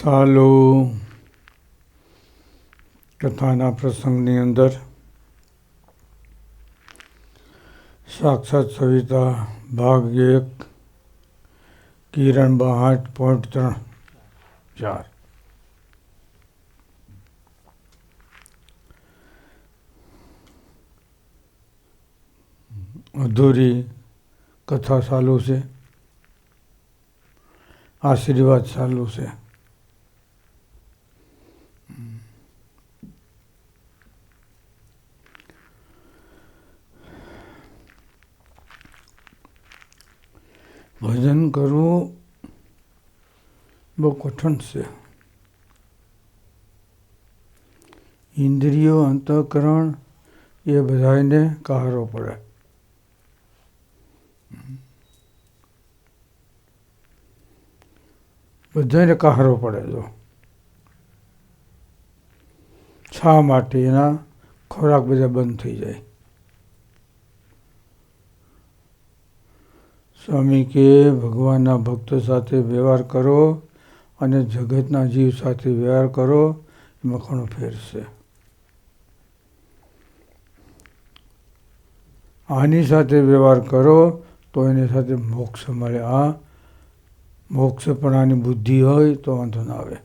સાલો કથાના પ્રસંગની અંદર સાક્ષાત સવિતા ભાગ એક કિરણ આઠ પોઈન્ટ ત્રણ ચાર અધૂરી કથા ચાલુ છે આશીર્વાદ ચાલુ છે ભજન કરવું બહુ કઠણ છે. ઇન્દ્રિયો અંતઃકરણ એ બધાને કહારો પડે. બધાને કહારો પડે જો. શા માટે એના ખોરાક બધા બંધ થઈ જાય? સ્વામી કે ભગવાનના ભક્તો સાથે વ્યવહાર કરો અને જગતના જીવ સાથે વ્યવહાર કરો, એમાં ઘણો ફેર છે. આની સાથે વ્યવહાર કરો તો એની સાથે મોક્ષ મળે. આ મોક્ષપણાની બુદ્ધિ હોય તો વાંધો ના આવે.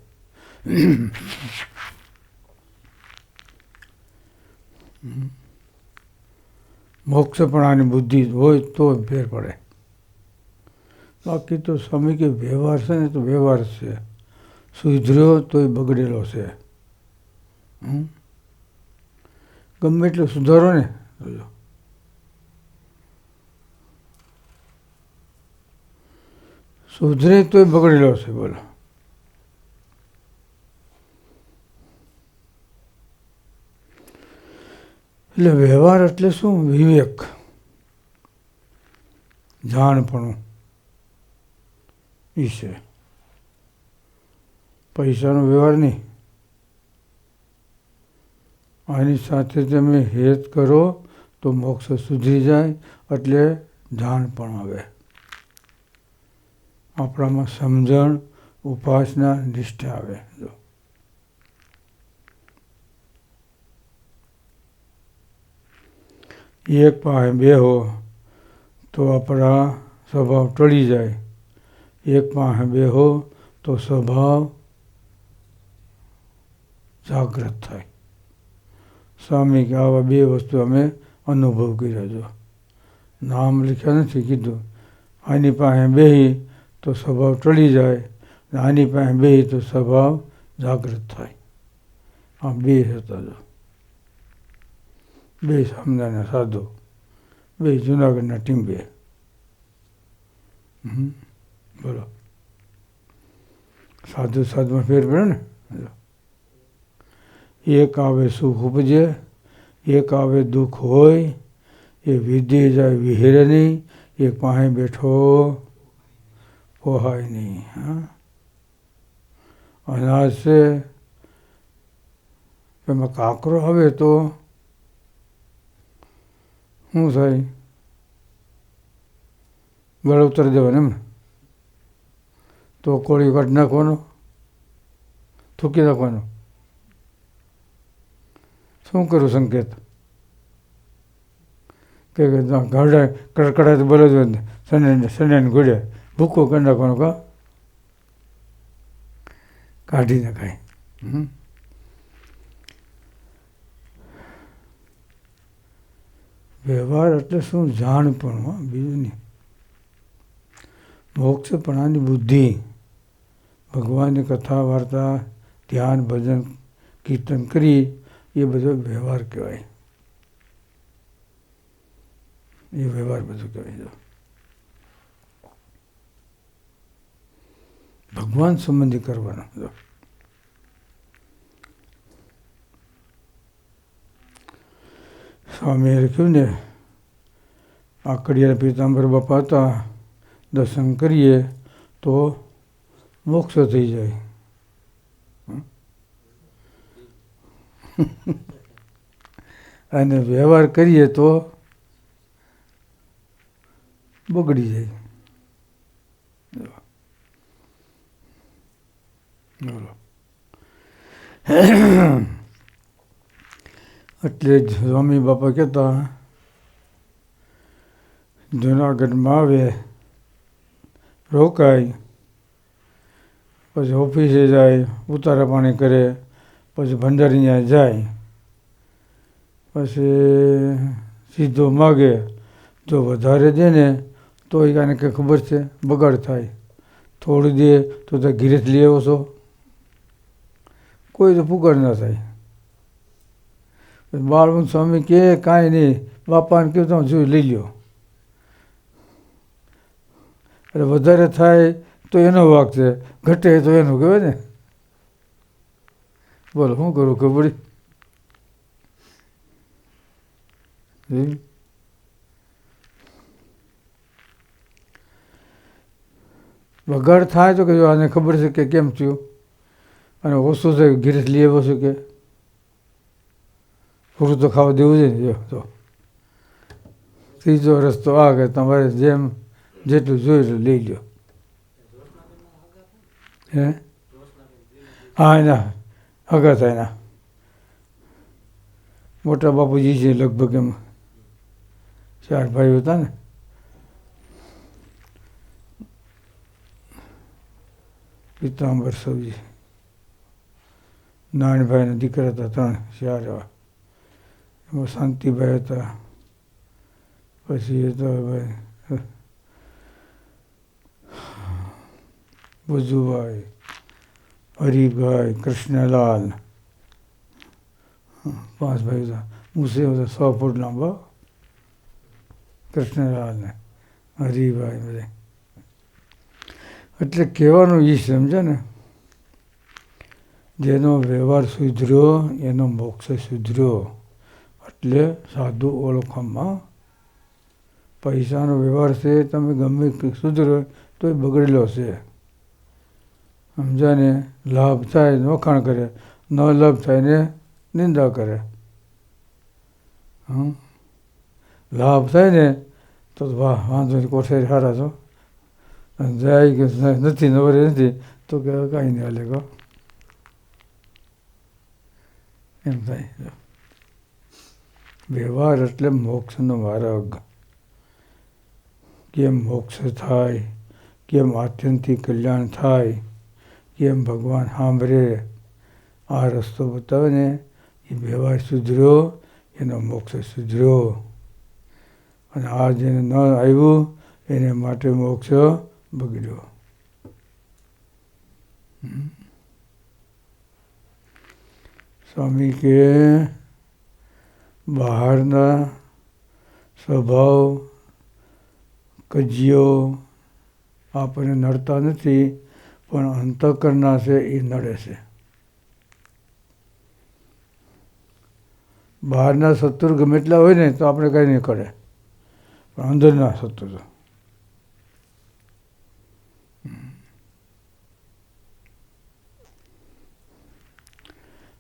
મોક્ષપણાની બુદ્ધિ હોય તો ફેર પડે. બાકી તો સ્વામી કે વ્યવહાર છે ને તો વ્યવહાર છે. સુધર્યો તોય બગડેલો છે. ગમે એટલો સુધારો ને સુધરે તોય બગડેલો છે, બોલો. એટલે વ્યવહાર એટલે શું? વિવેક. જાણપણું. એ છે પૈસાનો વ્યવહાર નહીં. આની સાથે તમે હેત કરો તો મોક્ષ સુધરી જાય એટલે ધ્યાન પણ આવે. આપણામાં સમજણ, ઉપાસના, નિષ્ઠા આવે. જો. એક પાસે બે હો તો આપણા સ્વભાવ ટળી જાય. એક પાસે બે હો તો સ્વભાવ જાગૃત થાય. સ્વામી કે આવા બે વસ્તુ અમે અનુભવ કર્યા છો નામ લખ્યા નથી કીધું. આની પાસે બેહી તો સ્વભાવ ટળી જાય આની પાસે બેહી તો સ્વભાવ જાગૃત થાય. આ બે હતા જો. બે સામનાના સાધુ, બે જુનાગઢના ટીમ્બે બોલો સાધુ સાધુમાં ફેર પડે ને? એક આવે સુખ ઉપજે, એક આવે દુઃખ હોય, એ વિધિ જાય વિહેરે નહીં, એક પાસે બેઠો પોહાય નહીં, હા. અનાજ છે, એમાં કાંકરો આવે તો શું થાય? ગળ ઉતરી દેવાનો એમ તો કોળી કાઢી નાખવાનો, થૂકી નાખવાનો. શું કરું સંકેત? કે ઘરડા કડકડાટ બોલે છે સને સને ભૂકો કરી નાખવાનો કા? કાઢી નાખાય. હમ. વ્યવહાર એટલે શું? જાણ પણ બીજું નહીં. મોક્ષપણાની બુદ્ધિ. ભગવાનની કથા, વાર્તા, ધ્યાન, ભજન, કીર્તન કરી એ બધો વ્યવહાર કહેવાય. એ વ્યવહાર બધું કહેવાય ભગવાન સંબંધી કરવાનો જો. સ્વામીએ લખ્યું ને આકડિયા પીતાંબર બાપા હતા, દર્શન કરીએ તો મોક્ષ થઈ જાય. અને વ્યવહાર કરીએ તો બગડી જાય. બોલો એટલે જ સ્વામી બાપા કહેતા, જુનાગઢમાં આવે, રોકાય પછી ઓફિસે જાય, ઉતારા પાણી કરે, પછી ભંડારીયા જાય. પછી સીધો માગે, જો વધારે દે ને તો એ કાને કે ખબર છે, બગાડ થાય. થોડી દે તો તો ઘીરે જ લઈ આવો છો કોઈ તો પુગાડ ના થાય. બાળવંત સ્વામી કે, કાંઈ નહીં, બાપાને કહ્યું તમે જોઈ લઈ લ્યો. એટલે વધારે થાય તો એનો વાક છે. ઘટે તો એનું કહેવાય ને બોલો, શું કરું, ખબર? બગાડ થાય તો કે જો આને ખબર છે કે કેમ થયું? અને ઓછું છે ગીરસ લઈ આવ્યો છું કે? પૂરું તો ખાવા દેવું છે ને તો ત્રીજો રસ્તો આ કે તમારે જેમ જેટલું જોયું એટલું લઈ લો હે હા એના થાય એના મોટા બાપુજી છે લગભગ એમ ચાર ભાઈઓ હતા ને પિતાંબર સૌજી નાનભાઈના દીકરા હતા ત્રણ ચાર એવા એમાં શાંતિભાઈ હતા પછી એ ભાઈ બુજુભાઈ હરિભાઈ, કૃષ્ણલાલ. પાંચ ભાઈ મુસે હતા સો ફૂટ લાંબા. કૃષ્ણલાલ ને હરિભાઈ બધે. એટલે કહેવાનું એ સમજે ને, જેનો વ્યવહાર સુધર્યો, એનો મોક્ષ સુધર્યો. એટલે સાધુ ઓળખવામાં પૈસાનો વ્યવહાર છે, તમે ગમે સુધરો તો એ બગડેલો છે. સમજાને લાભ થાય વખાણ કરે, ન લાભ થાય ને નિંદા કરે. હમ? લાભ થાય ને તો વાહ, વાંધો નહીં કોઠે સારા છો. જાય કે નથી, નવરે નથી, તો કે કાંઈ નહીં હાલે કહો એમ થાય. વ્યવહાર એટલે મોક્ષનો માર્ગ. કેમ મોક્ષ થાય, કેમ આત્યંતિક કલ્યાણ થાય કેમ ભગવાન સાંભળે. આ રસ્તો બતાવે ને, એ વ્યવહાર સુધર્યો, એનો મોક્ષ સુધર્યો. અને આ જેને ન આવ્યું, એને માટે મોક્ષ બગડ્યો. સ્વામી કે, બહારના સ્વભાવ કજિયો આપણને નડતા નથી. પણ અંતઃકરના છે એ નડે છે. બહારના શત્રુ ગમે એટલા હોય ને તો આપણે કંઈ નહીં કરે. પણ અંદરના શત્રુ તો.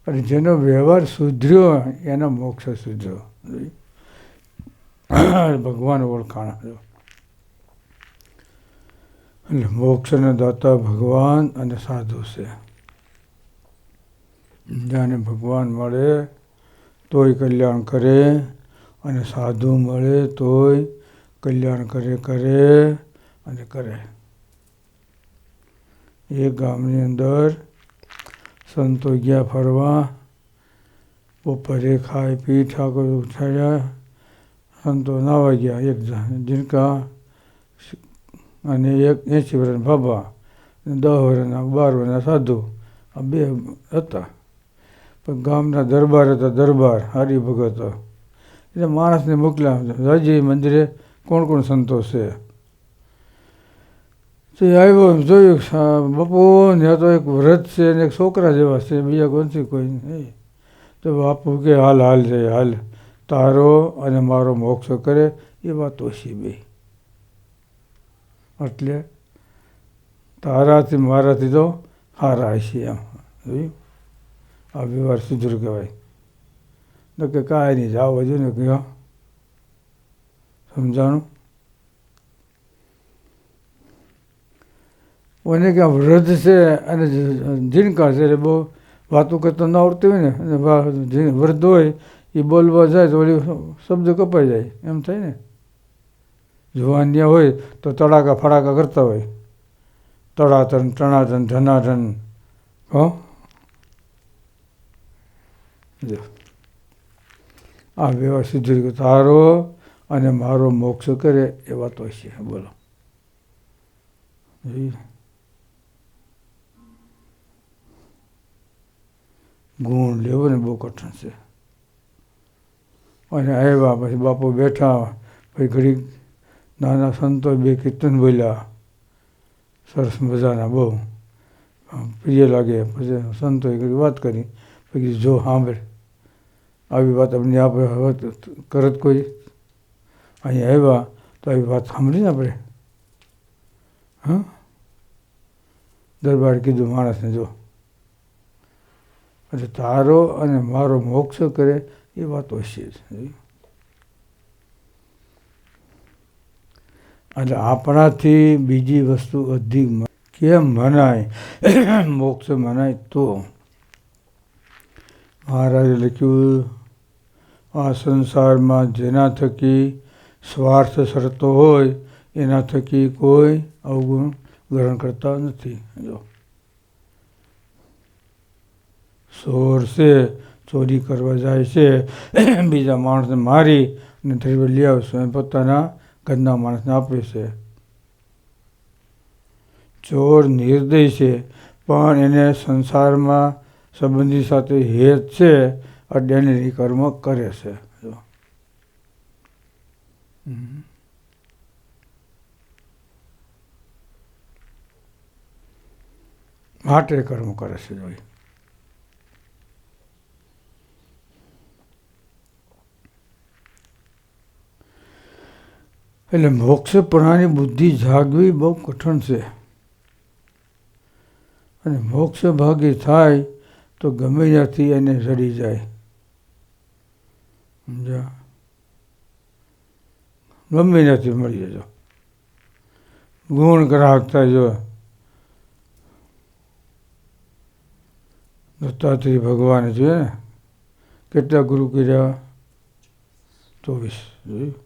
અને જેનો વ્યવહાર સુધર્યો એનો મોક્ષ સુધર્યો. ભગવાન ઓળખાણ એટલે મોક્ષના દાતા ભગવાન અને સાધુ છે. જાને ભગવાન મળે, તોય કલ્યાણ કરે, અને સાધુ મળે, તોય કલ્યાણ કરે કરે, અને કરે. એ ગામની અંદર સંતો ગયા ફરવા, બપોરે ખાઈ પી ઠાકોર ઉઠાડ્યા સંતો નાવા ગયા એક જીનકા અને એક એંસી વર્ષના બાબા દસ વર્ષના બાર વર્ષના સાધુ, આ બે હતા. પણ ગામના દરબાર હતા, દરબાર, હરિભગત. એટલે માણસને મોકલ્યા રાજી મંદિરે કોણ કોણ સંતો છે? તે આવ્યો એમ જોયું બપો ને તો એક વ્રત છે ને એક છોકરા જેવા છે, બીજા કોણથી કોઈ નહીં. તો બાપુ કે હાલ હાલ છે હાલ. તારો અને મારો મોક્ષ કરે એ વાત ઓછી બે. એટલે તારાથી મારાથી તો હારા છે એમ. જોયું? આ વ્યવહાર સુધર કહેવાય. તો કે કાંઈ નહીં જાવ હજુ ને કહ્યું સમજાણું? ઓને કે વૃદ્ધ છે અને ઝીણકા છે, એટલે બહુ વાતો કરતા ન આવડતી હોય ને વૃદ્ધ હોય, એ બોલવા જાય તો શબ્દ કપાઈ જાય. એમ થાય ને? જુવાનિયા હોય તો તડાકા ફડાકા કરતા હોય. તળાતન ટણાધન ધનાધન. હો? જો. આ વ્યવહાર રીતે તારો અને મારો મોક્ષ કરે એ વાતો છે. બોલો. ગુણ લેવો ને બહુ કઠણ છે. અને આવ્યા પછી બાપુ બેઠા, પછી ઘડીક નાના સંતો બે કીર્તન બોલ્યા. સરસ મજાના, બહુ. પ્રિય લાગે. પછી સંતોએ કરી વાત કરી. પછી જો, સાંભળે. આવી વાત અમને આપણે હવે કરત કોઈ. અહીંયા આવ્યા તો આવી વાત સાંભળી ને આપણે. હા? દરબાર કીધું, માણસને જો. એટલે તારો અને મારો મોક્ષ કરે એ વાત હશે જ એટલે આપણાથી બીજી વસ્તુ અધિક કેમ મનાય? મોક્ષ મનાય તો? મહારાજે લખ્યું, આ સંસારમાં જેના થકી સ્વાર્થ સરતો હોય, એના થકી કોઈ અવગુણ ગ્રહણ કરતા નથી. જો. છે, ચોરી કરવા જાય છે, બીજા માણસને મારી અને ધરી લઈ આવશે પોતાના ઘરના માણસને આપે છે. ચોર નિર્દય છે, પણ એને સંસારમાં સંબંધી સાથે હેત છે અડ્યાની કર્મ કરે છે. માટે કર્મ કરે છે જોઈ. એટલે મોક્ષ પ્રણાની બુદ્ધિ જાગવી બહુ કઠણ છે. અને મોક્ષ ભાગી થાય તો ગમે ત્યાંથી એને રડી જાય. સમજા ગમે ત્યાંથી મળી જજો. ગુણ ગ્રાહક થાય જો. દત્તાત્રેય ભગવાન જોઈએ ને? કેટલા ગુરુ કર્યા? ચોવીસ. જોયું?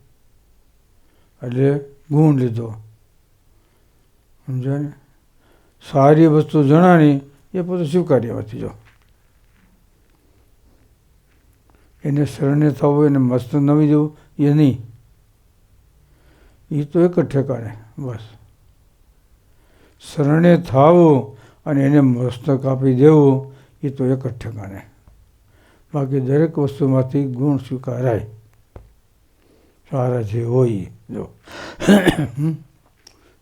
એટલે ગુણ લીધો. સમજો ને? સારી વસ્તુ જણાણી, એ પોતે સ્વીકાર્યમાંથી જો. એને શરણે થવું એને મસ્ત નવી જવું, એ નહીં. એ તો એક જ ઠેકાણે, બસ. શરણે થવું અને એને મસ્તક આપી દેવું એ તો એક જ ઠેકાણે. બાકી દરેક વસ્તુમાંથી ગુણ સ્વીકારાય. સારા જે હોય, જો.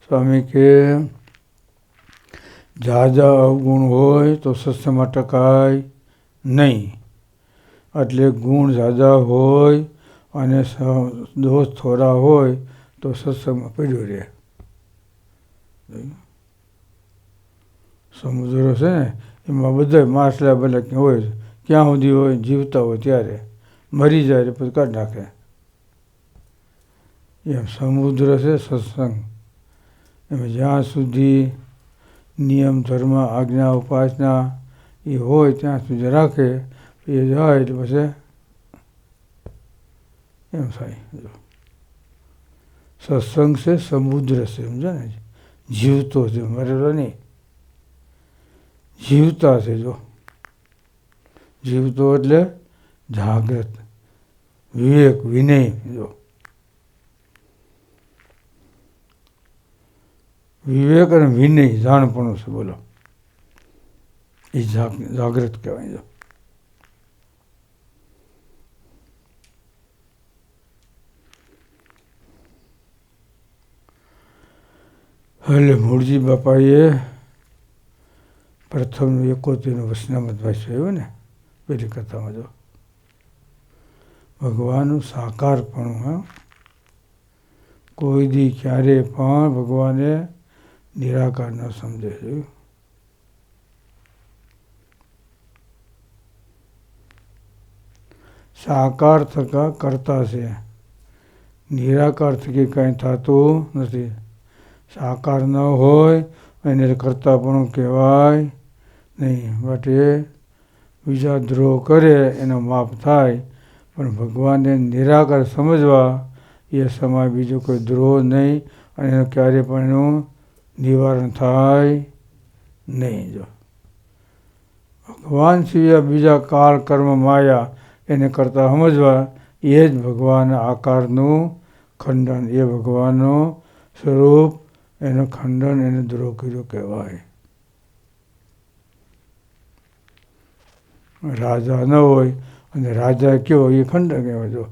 સ્વામી કે ઝાઝા અવગુણ હોય તો સત્સંગમાં ટકાય નહીં. એટલે ગુણ ઝાઝા હોય અને દોષ થોડા હોય તો સત્સંગમાં પડ્યો રહે. સમુદ્ર છે ને? એમાં બધા માછલા બધા હોય ક્યાં સુધી હોય? જીવતા હોય ત્યારે. મરી જાય પછી કાઢી નાખે. એમ સમુદ્ર છે સત્સંગ. એમાં જ્યાં સુધી નિયમ, ધર્મ, આજ્ઞા, ઉપાસના એ હોય, ત્યાં સુધી રાખે, એ જાય એટલે પછી એમ થાય. સત્સંગ છે, સમુદ્ર છે સમજો ને? જીવતો છે, મરેલો નહીં. જીવતા છે, જો. જીવતો એટલે જાગ્રત. વિવેક, વિનય, જો. વિવેક અને વિનય જાણપણું છે, બોલો. એ જાગૃત કહેવાય જો એટલે મૂળજી બાપાએ પ્રથમ એકોતેરનું વસનામત વાંચ્યું ને? પેલી કથામાં જો. ભગવાનનું સાકારપણું હા કોઈ દી ક્યારે પણ ભગવાને નિરાકાર ન સમજે છે. સાકાર થકા કરતા છે. નિરાકાર થકી કંઈ થતું નથી. સાકાર ન હોય, એને કરતા પણ કહેવાય નહીં. માટે બીજા દ્રોહ કરે, એનો માપ થાય. પણ ભગવાનને નિરાકાર સમજવા એ સમય બીજો કોઈ દ્રોહ નહીં અને ક્યારે પણ એનું નિવારણ થાય નહીં જો. ભગવાન સિવાય બીજા કાળ કર્મ માયા એને કરતાં સમજવા એ જ ભગવાન આકારનું ખંડન. એ ભગવાનનું સ્વરૂપ એનું ખંડન એને દ્રોહ કર્યું કહેવાય. રાજા ન હોય અને રાજા કયો એ ખંડન કહેવાય જો.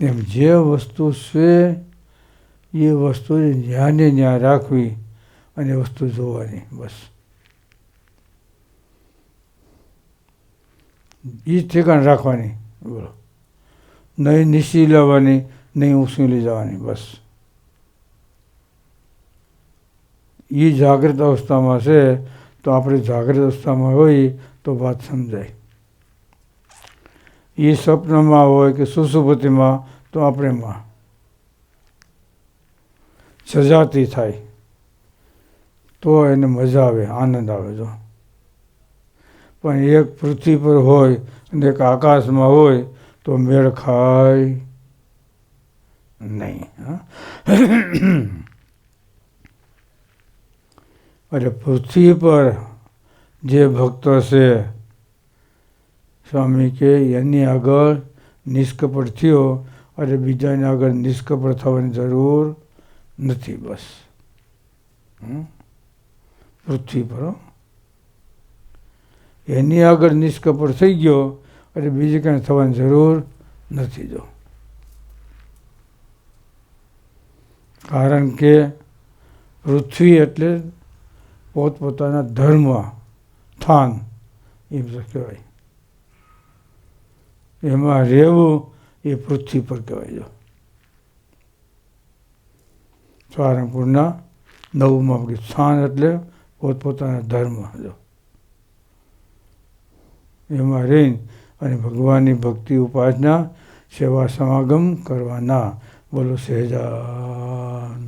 એમ જે વસ્તુ છે, એ વસ્તુ ને ત્યાં રાખવી અને વસ્તુ જોવાની, બસ. એ ઠેકાણ રાખવાની, બોલો. નહીં નીચી લેવાની નહીં ઉછીલી જવાની, બસ. એ જાગૃત અવસ્થામાં છે, તો આપણે જાગૃત અવસ્થામાં હોઈએ તો વાત સમજાય. એ સ્વપ્નમાં હોય કે સુસુપતિમાં તો આપણે માં. સજાતી થાય. તો એને મજા આવે, આનંદ આવે જો. પણ એક પૃથ્વી પર હોય અને એક આકાશમાં હોય, તો મેળ ખાય નહીં એટલે પૃથ્વી પર જે ભક્તો છે સ્વામી કે એની આગળ નિષ્કપટ થયો અને બીજાને આગળ નિષ્કપટ થવાની જરૂર નથી બસ? પૃથ્વી પર. એની આગળ નિષ્કપટ થઈ ગયો એટલે બીજી કાંઈ થવાની જરૂર નથી જો કારણ કે પૃથ્વી એટલે પોતપોતાના ધર્મ સ્થાન એમ કહેવાય એમાં રહેવું એ પૃથ્વી પર કહેવાય જો સારંગપુરના નવમાં સ્થાન એટલે પોતપોતાના ધર્મ જો એમાં રહીને અને ભગવાનની ભક્તિ ઉપાસના, સેવા સમાગમ કરવાના. બોલો સહેજાન